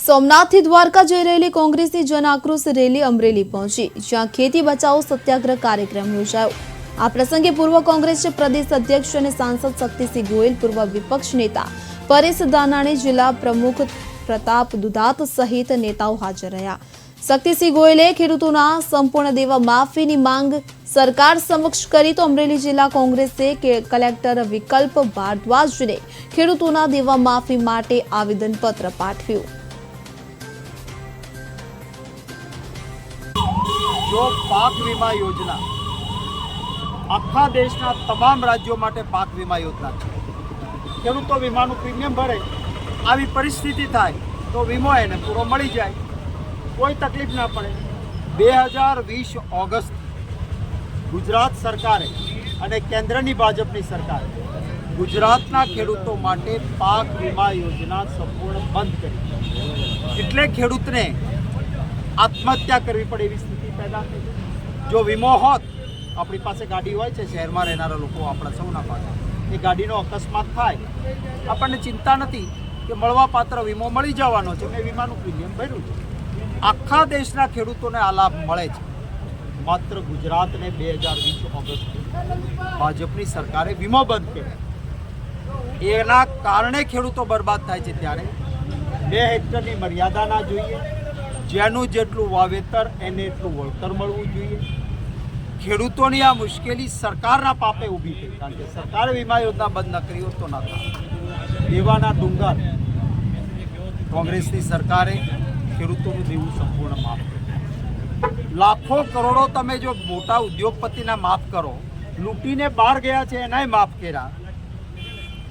સોમનાથથી દ્વારકા જઈ રહેલી કોંગ્રેસની જન આક્રોશ રેલી અમરેલી પહોંચી, જ્યાં ખેતી બચાવો સત્યાગ્રહ કાર્યક્રમ યોજાયો. આ પ્રસંગે પૂર્વ કોંગ્રેસ પ્રદેશ અધ્યક્ષ અને સાંસદ શક્તિસિંહ ગોયલ, પૂર્વ વિપક્ષ નેતા પરેશ દાનાણી જિલ્લા પ્રમુખ પ્રતાપ દુધાત સહિત નેતાઓ હાજર રહ્યા. શક્તિસિંહ ગોયલે ખેડૂતોના સંપૂર્ણ દેવા માફીની માંગ સરકાર સમક્ષ કરી તો અમરેલી જિલ્લા કોંગ્રેસે કલેક્ટર વિકલ્પ ભારદ્વાજને ખેડૂતોના દેવા માફી માટે આવેદનપત્ર પાઠવ્યું. જો પાક વીમા યોજના આખા દેશના તમામ રાજ્યો માટે પાક વીમા યોજના છે. ખેડૂતો વીમાનું પ્રીમિયમ ભરે, આવી પરિસ્થિતિ થાય તો વીમો એને પૂરો મળી જાય, કોઈ તકલીફ ના પડે. બે હજાર વીસ ઓગસ્ટ ગુજરાત સરકારે અને કેન્દ્રની ભાજપની સરકારે ગુજરાતના ખેડૂતો માટે પાક વીમા યોજના સંપૂર્ણ બંધ કરી. એટલે ખેડૂતને આત્મહત્યા કરવી પડે એવી સ્થિતિ પેદા થઈ જો વીમો હોત, આપણી પાસે ગાડી હોય છે, શહેરમાં રહેનારા લોકો આપણા સૌના પાસે એ ગાડીનો અકસ્માત થાય. આપણને ચિંતા નથી કે મળવાપાત્ર વીમો મળી જવાનો છે. મેં વીમાનું પ્રીમિયમ ભર્યું છે. આખા દેશના ખેડૂતોને આ લાભ મળે છે. માત્ર ગુજરાતને બે હજાર વીસ ઓગસ્ટ ભાજપની સરકારે વીમો બંધ કર્યો. એના કારણે ખેડૂતો બરબાદ થાય છે ત્યારે. બે હેક્ટરની મર્યાદા ના જોઈએ. જેનું જેટલું વાવેતર, એને એટલું વળતર મળવું જોઈએ. ખેડૂતોની આ મુશ્કેલી સરકારના પાપે ઊભી થઈ. કારણ કે સરકારે વીમા યોજના બંધ ન કરી હોત તો ના થાય દેવાના ડુંગર કોંગ્રેસની સરકારે ખેડૂતોનું દેવું સંપૂર્ણ માફ કર્યું લાખો કરોડો તમે જો મોટા ઉદ્યોગપતિના માફ કરો, લૂંટીને બહાર ગયા છે, એનાય માફ કર્યા,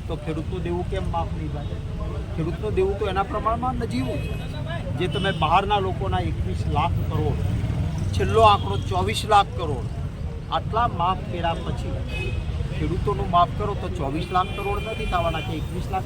તો ખેડૂતનું દેવું કેમ માફ નહીં થાય? ખેડૂતનું દેવું તો એના પ્રમાણમાં નજીવું છે. જે તમે બહારના લોકોના એકવીસ લાખ કરોડ, છેલ્લો આંકડો ચોવીસ લાખ કરોડ, આટલા માફ કર્યા પછી ખેડૂતોનું માફ કરો તો ચોવીસ લાખ કરોડ નથી થવાના કે એકવીસ લાખ